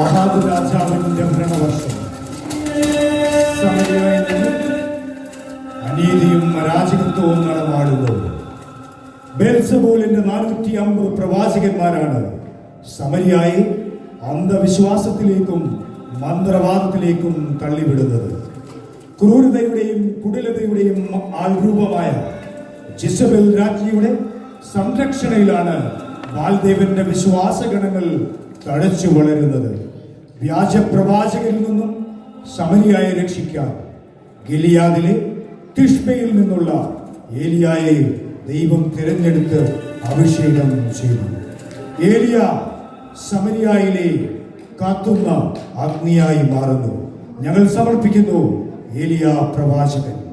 ആഹാദ് രാജാവിന്റെ ഭരണവർഷം അനീതിയും അരാജകത്വവും നടമാടുന്നു ബേൽസബോലിന്റെ നാനൂറ്റി അമ്പത് പ്രവാചകന്മാരാണ്. സമരിയായി അന്ധവിശ്വാസത്തിലേക്കും മന്ത്രവാദത്തിലേക്കും തള്ളിവിടുന്നത്. ക്രൂരതയുടെയും കുടിലതയുടെയും ആൾരൂപമായ ജിസബെൽ രാജ്ഞിയുടെ സംരക്ഷണയിലാണ് ബാൽദേവന്റെ വിശ്വാസഗണങ്ങൾ തഴച്ചു വളരുന്നത് വ്യാജപ്രവാചകരിൽ നിന്നും സമനിയായി രക്ഷിക്കാൻ ഗിലിയാദിലെ തിഷ്മയിൽ നിന്നുള്ള ഏലിയായെ ദൈവം തിരഞ്ഞെടുത്ത് അഭിഷേകം ചെയ്തു. ഏലിയ സമരിയായിലെ കാത്തുന്ന അഗ്നിയായി മാറുന്നു. ഞങ്ങൾ സമർപ്പിക്കുന്നു ഏലിയ പ്രവാചകൻ.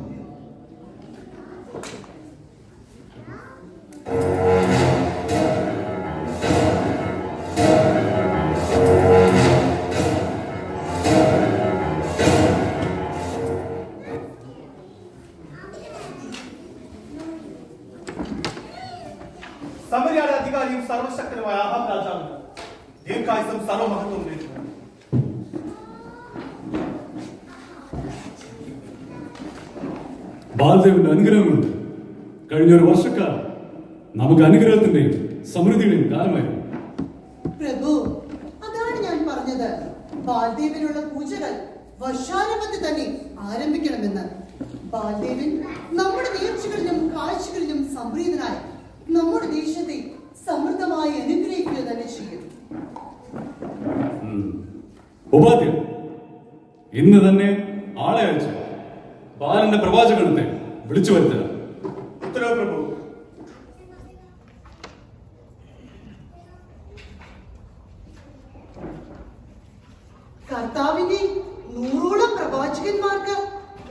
ബാലദേവന്റെ അനുഗ്രഹമുണ്ട്. കഴിഞ്ഞ ഒരു വർഷക്കാലം നമുക്ക് അനുഗ്രഹത്തിന്റെയും സമൃദ്ധിയുടെയും കാലമായിരുന്നു. പ്രഭു അതാണ് ഞാൻ പറഞ്ഞത്. ബാലദേവിനുള്ള പൂജകൾ വർഷാരംഭത്തിൽ തന്നെ ആരംഭിക്കണമെന്ന്. ബാലദേവൻ നമ്മുടെ നേർച്ചകളിലും കാഴ്ചകളിലും സമൃദ്ധനായി നമ്മുടെ ദേശത്തെ സമൃദ്ധമായി അനുഗ്രഹിക്കുക തന്നെ ചെയ്യും. ഉപാധ്യ ഇന്ന് തന്നെ ആളെ അയച്ച്? ബാലന്റെ പ്രവാചകണത്തെ വിളിച്ചു വരുത്തുക. ഉത്തരവ് കർത്താവിന്റെ നൂറോളം പ്രവാചകന്മാർക്ക്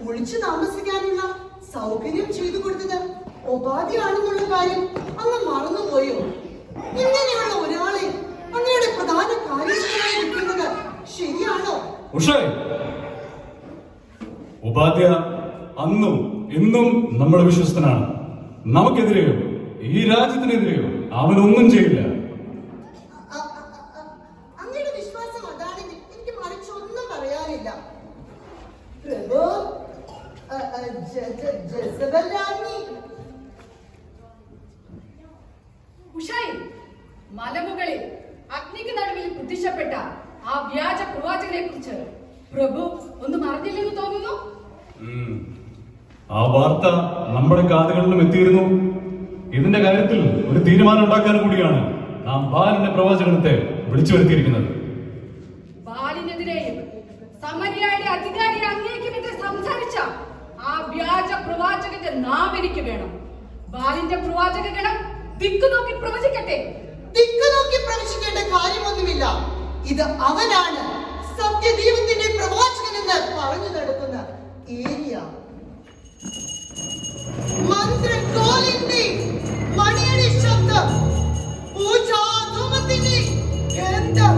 ഒളിച്ചു താമസിക്കാനുള്ള സൗകര്യം ചെയ്തു കൊടുത്തത് ഉപാധിയാണെന്നുള്ള കാര്യം അങ്ങ് മറന്നുപോയോ? ഇങ്ങനെയുള്ള ഒരാളെ അങ്ങയുടെ പ്രധാന കാര്യസ്ഥനായി വെക്കുന്നത് ശരിയാണോ? ഉഷേ ഉപാധ്യ അന്നും ഇന്നും നമ്മുടെ വിശ്വസ്തനാണ്. നമുക്കെതിരെയോ? ഈ രാജ്യത്തിനെതിരെയോ? അവനൊന്നും ചെയ്യില്ല. മലമുകളിൽ അഗ്നിക്ക് നടുവിൽ പ്രത്യക്ഷപ്പെട്ട ആ വ്യാജ പ്രവാചകനെ കുറിച്ച് പ്രഭു ഒന്നും അറിഞ്ഞില്ലെന്ന് തോന്നുന്നു. ആ വാർത്ത നമ്മുടെ കാതുകളിലും എത്തിയിരുന്നു. ഇതിന്റെ കാര്യത്തിൽ ഒരു തീരുമാനം ഉണ്ടാക്കാൻ കൂടിയാണ് നാം ബാലിന്റെ പ്രവാചകത്തെ വിളിച്ചു വരുത്തിയിരിക്കുന്നത്. ബാലിനെതിരെയും സമരിയായുടെ അധികാരി അങ്ങേക്കുമെതിരെ സംസാരിച്ച ആ വ്യാജ പ്രവാചകന്റെ നാം എനിക്ക് വേണം. ബാലിന്റെ പ്രവാചക ഗണം ദിക്കു നോക്കി പ്രവചിക്കട്ടെ. ദിക്ക് നോക്കി പ്രവചിക്കേണ്ട കാര്യമൊന്നുമില്ല. ഇത് അവനാണ് സത്യദൈവത്തിന്റെ പ്രവാചകൻ എന്ന് പറഞ്ഞു നടക്കുന്ന ഏരിയ. മന്ത്രകോലിന്റെ മണിയുടെ ശബ്ദം. പൂജാധൂമത്തിന്റെ ഗന്ധം.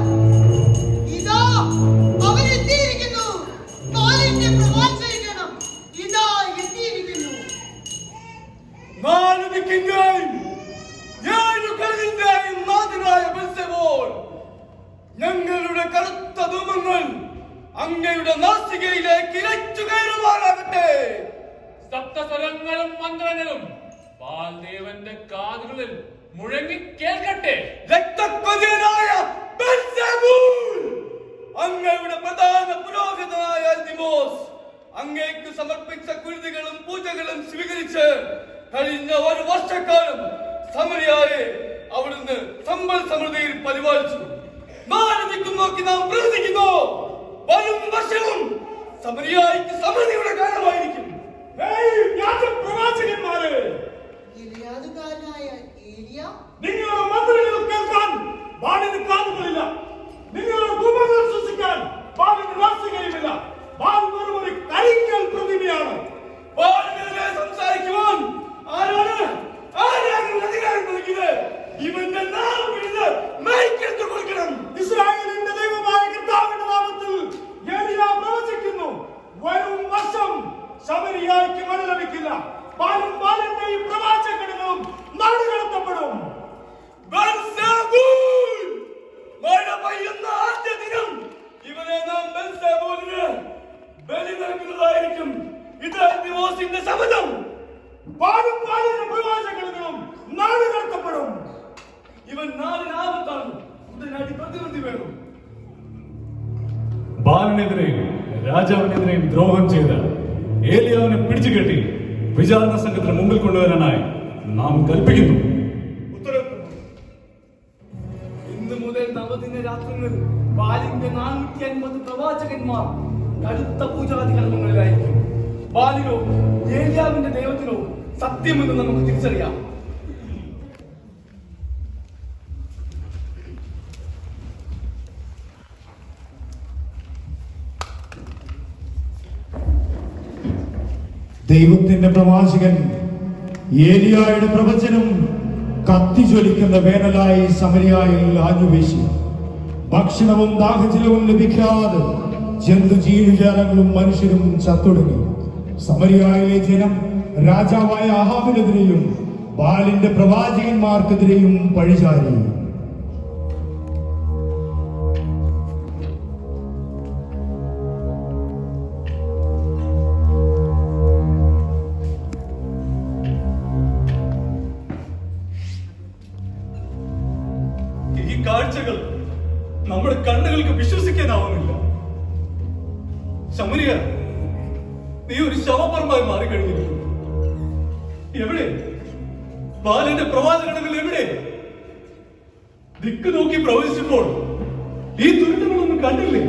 അങ്ങയുടെ പ്രധാന പുരോഹിതനായ ദിമോസ് അങ്ങേക്ക് സമർപ്പിച്ച കുരുതികളും പൂജകളും സ്വീകരിച്ച് കഴിഞ്ഞ ഒരു വർഷക്കാലം സമരിയായെ അവിടുന്ന് സമ്പൽ സമൃദ്ധിയിൽ പരിപാലിച്ചു. നാല് നോക്കി നാം പ്രവർത്തിക്കുന്നു വരും വർഷവും സമരിയായിക്ക് സമൃദ്ധിയുടെ കാലമായിരിക്കും. പ്രവാചകന്മാരെ! നിങ്ങളുടെ മന്ത്രികൾ കേൾക്കാൻ വിചാരണ സംഘത്തിന് മുമ്പിൽ കൊണ്ടുവരാനായി നാം കൽപ്പിക്കുന്നു. ഇന്ന് മുതൽ പ്രവാചകന്മാർ കടുത്ത ബാലിനോ ഏലിയാവിന്റെ ദൈവത്തിനോ സത്യമെന്ന് നമുക്ക് തിരിച്ചറിയാം. ദൈവത്തിന്റെ പ്രവാചകൻ ഏലിയായുടെ പ്രവചനം കത്തിജ്വലിക്കുന്ന വേനലായി സമരിയായിൽ ആഞ്ഞുവീശി. ഭക്ഷണവും ദാഹജലവും ലഭിക്കാതെ ജന്തു ജീവജാലങ്ങളും മനുഷ്യരും ചത്തൊടുങ്ങി. സമരിയായിലെ ജനം രാജാവായ അഹാബിനെതിരെയും ബാലിന്റെ പ്രവാചകന്മാർക്കെതിരെയും പഴിചാരി. ശമരിയ നീ ഒരു ശവപ്പറമ്പായി മാറിക്കഴിഞ്ഞിരിക്കുന്നു എവിടെ? ബാലന്റെ പ്രവാചകണങ്ങൾ എവിടെ? ദിക്ക് നോക്കി പ്രവചിച്ചപ്പോൾ ഈ ദുരിതങ്ങളൊന്നും കണ്ടില്ലേ?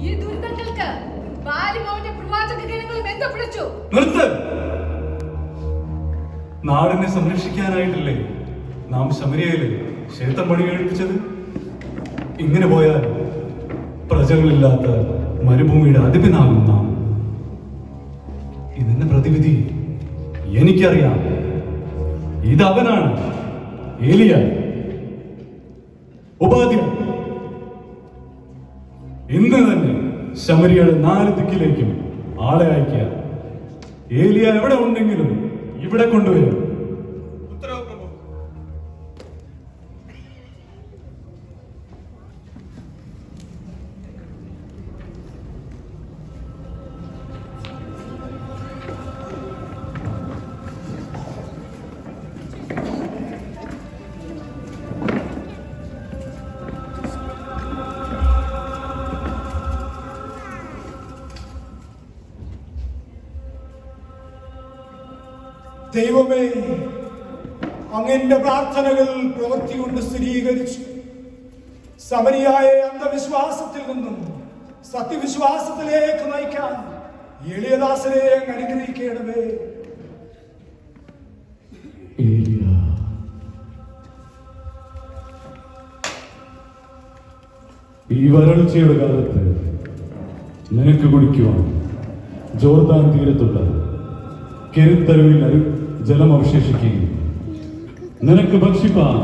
ഈ ദുരിതങ്ങൾക്ക് ബാലിമോന്റെ പ്രവാചക ഗണങ്ങളും ബന്ധപ്പെടുച്ചു നിർത്ത്. നാടിനെ സംരക്ഷിക്കാനായിട്ടല്ലേ നാം ശമരിയയിൽ ക്ഷേത്രം പണി കഴിപ്പിച്ചത് ഇങ്ങനെ പോയാൽ പ്രജകളില്ലാത്ത മരുഭൂമിയുടെ അധിപനാകും നാം ഇതിന്റെ പ്രതിവിധി? എനിക്കറിയാം. ഇത് അവനാണ് ഏലിയ ഉപാധ്യ. ഇന്ന് തന്നെ ശമരിയുടെ നാല് ദിക്കിലേക്കും ആളെ അയക്കുക ഏലിയ എവിടെ ഉണ്ടെങ്കിലും ഇവിടെ കൊണ്ടുവരും. ദൈവമേ അങ്ങന്റെ പ്രാർത്ഥനകൾ പ്രവൃത്തി കൊണ്ട് സ്ഥിരീകരിച്ചു. സമരിയായ അന്ധവിശ്വാസത്തിൽ നിന്നും സത്യവിശ്വാസത്തിലേക്ക് നയിക്കാൻ എളിയദാസനെ അങ്ങ് അനുഗ്രഹിക്കണമേ. ഈ വരൾച്ചയുടെ കാലത്ത് നിനക്ക് കുടിക്കുവാൻ ജോർദാൻ തീരത്തുള്ള കെരുത്തരുവിൽ അരു ജലം അവശേഷിക്കുകയും നിനക്ക് ഭക്ഷിപ്പാൻ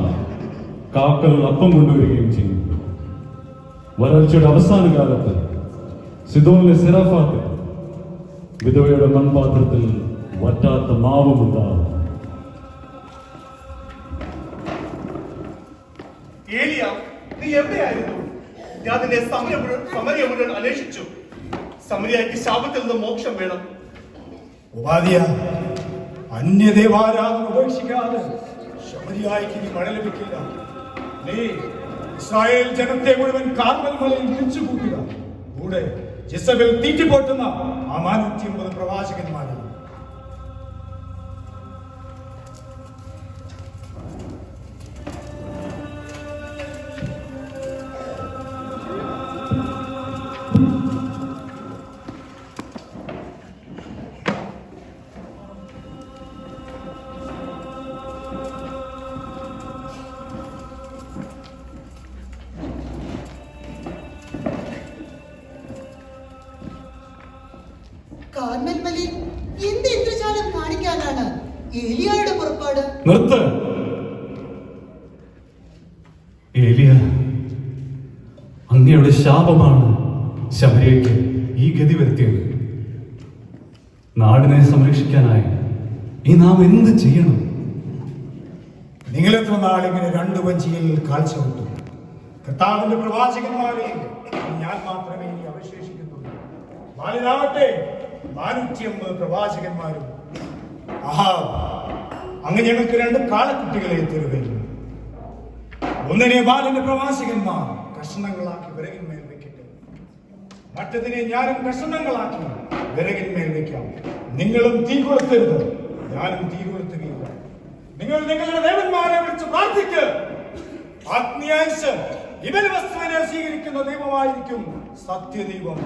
കാക്കകൾ അപ്പം കൊണ്ടുവരികയും ചെയ്യും. വരൾച്ചയുടെ അവസാന കാലത്ത് സിദോനിലെ സിറാഫാത്ത് വിധവയുടെ മൺപാത്രത്തിൽ വറ്റാത്ത മാവുമുണ്ടാകും. നീ എവിടെയായിരുന്നു? ഞാൻ നിന്നെ സമരം മുഴുവൻ സമരിയ മുഴുവൻ അന്വേഷിച്ചു. സമരിയായിക്ക് ശാപത്തിൽ നിന്ന് മോക്ഷം വേണം. ഉപാധിയ. അന്യദേവാരാധന ഉപേക്ഷിക്കാതെ ശബരിയായിക്ക് ഇനി മഴ ലഭിക്കില്ല. നീ ഇസ്രായേൽ ജനത്തെ മുഴുവൻ കാർമൽ മലയിൽ വിളിച്ചു കൂട്ടുക കൂടെ ജിസബിൽ തീറ്റിപ്പോട്ടുന്ന ആ നാനൂറ്റി അമ്പത് പ്രവാചകന്മാരെ. നിർത്ത്. ഏലിയ അങ്ങയുടെ ശാപമാണ് ശബരിയയ്ക്ക് ഈ ഗതി വരുത്തിയത്. നാടിനെ സംരക്ഷിക്കാനായി ഈ നാം എന്ത് ചെയ്യണം? നിങ്ങൾ എത്ര നാളിങ്ങനെ രണ്ടു വഞ്ചിയിൽ കാഴ്ച കർത്താവിന്റെ പ്രവാചകന്മാരെ ഞാൻ മാത്രമേ ഇനി അവശേഷിക്കുന്നുള്ളൂ. ബാലിനാവട്ടെ നാനൂറ്റി അമ്പത് പ്രവാചകന്മാരും. ആഹാ അങ്ങ് ഞങ്ങൾക്ക് രണ്ട് കാളക്കുട്ടികളെ തരുകയും ഒന്നിനെ ബാലിന്റെ പ്രവാസികന്മാർ കഷ്ണങ്ങളാക്കി വിറകിന്മേൽ വെക്കട്ടെ. മറ്റതിനെ ഞാനും കഷ്ണങ്ങളാക്കി വിറകിന്മേൽ വെക്കാം. നിങ്ങളും തീ കൊളുത്തരുത് ഞാനും തീ കൊളുത്തുകയില്ല നിങ്ങൾ നിങ്ങളുടെ ദേവന്മാരെ വിളിച്ച് പ്രാർത്ഥിക്ക്. ആത്മീയാംശ ഇവൻ വസ്തുവിനെ സ്വീകരിക്കുന്ന ദൈവമായിരിക്കും സത്യദൈവം.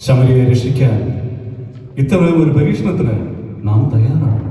ശമരിയെ രക്ഷിക്കാൻ ഇത്തവണ ഒരു പരീക്ഷണത്തിന് നാം തയ്യാറാണ്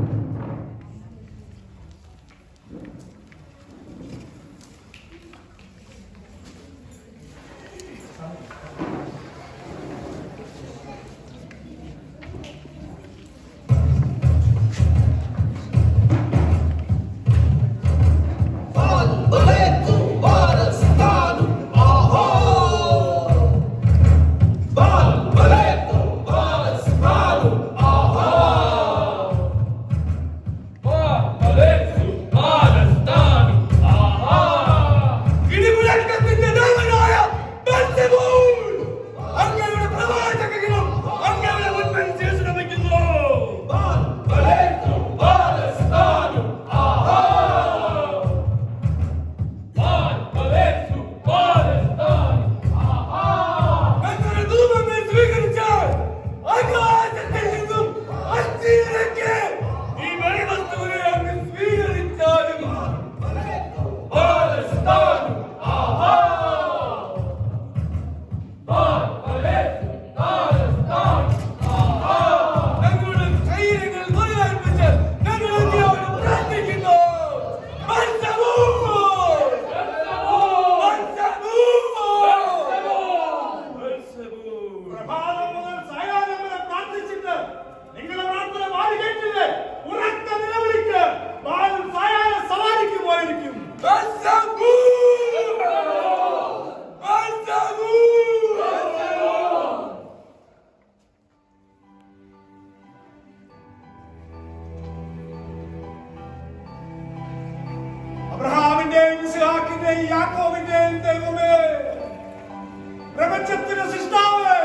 ഇസ്ഹാക്കിന്റെയും ദൈവമേ. പ്രപഞ്ചത്തിന്റെ സൃഷ്ടാവ്.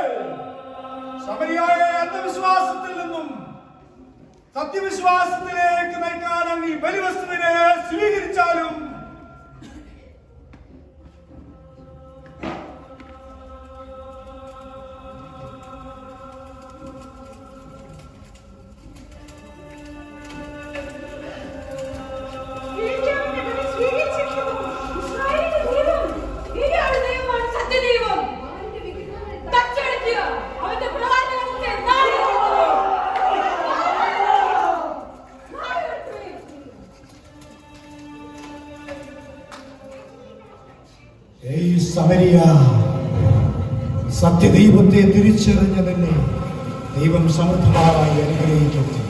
ശബരിയായ അന്ധവിശ്വാസത്തിൽ നിന്നും സത്യവിശ്വാസത്തിലേക്ക് നയിക്കാൻ അങ്ങ് ബലിവസ്തുവിനെ സ്വീകരിച്ചാലും സത്യദൈവത്തെ തിരിച്ചറിഞ്ഞതിനെ ദൈവം സമൃദ്ധമായി അനുഗ്രഹിക്കട്ടെ.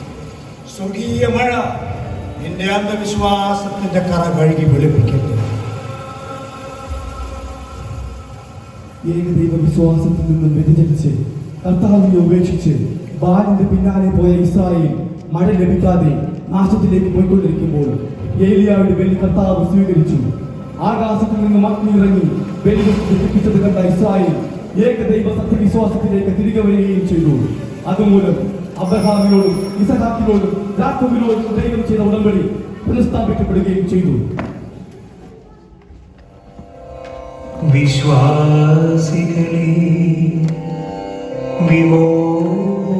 സ്വർഗീയ മഴ നിന്റെ അന്ധവിശ്വാസത്തിന്റെ കറ കഴുകി വെളുപ്പിക്കട്ടെ. ഏകദൈവ വിശ്വാസത്തിൽ നിന്നും വ്യതിചലിച്ച് കർത്താവിനെ ഉപേക്ഷിച്ച് ബാലിന്റെ പിന്നാലെ പോയ ഇസ്രായേൽ മഴ ലഭിക്കാതെ നാശത്തിലേക്ക് പോയിക്കൊണ്ടിരിക്കുമ്പോൾ ഏലിയാവിന്റെ ബലി കർത്താവ് സ്വീകരിച്ചു. ആകാശത്തിൽ നിന്നും അഗ്നി ഇറങ്ങി ദുഃഖിപ്പിച്ചത് കണ്ട ഇസ്രായേൽ ഏകദൈവ സത്യവിശ്വാസത്തിലേക്ക് തിരികെ വരികയും ചെയ്തു. അതുമൂലം അബ്രഹാമിനോടും ഇസഹാക്കിനോടും യാക്കോബിനോടും ദൈവം ചെയ്ത ഉടമ്പടി പുനഃസ്ഥാപിക്കപ്പെടുകയും ചെയ്തു. വിശ്വാസികളെ വിമോചിതരെ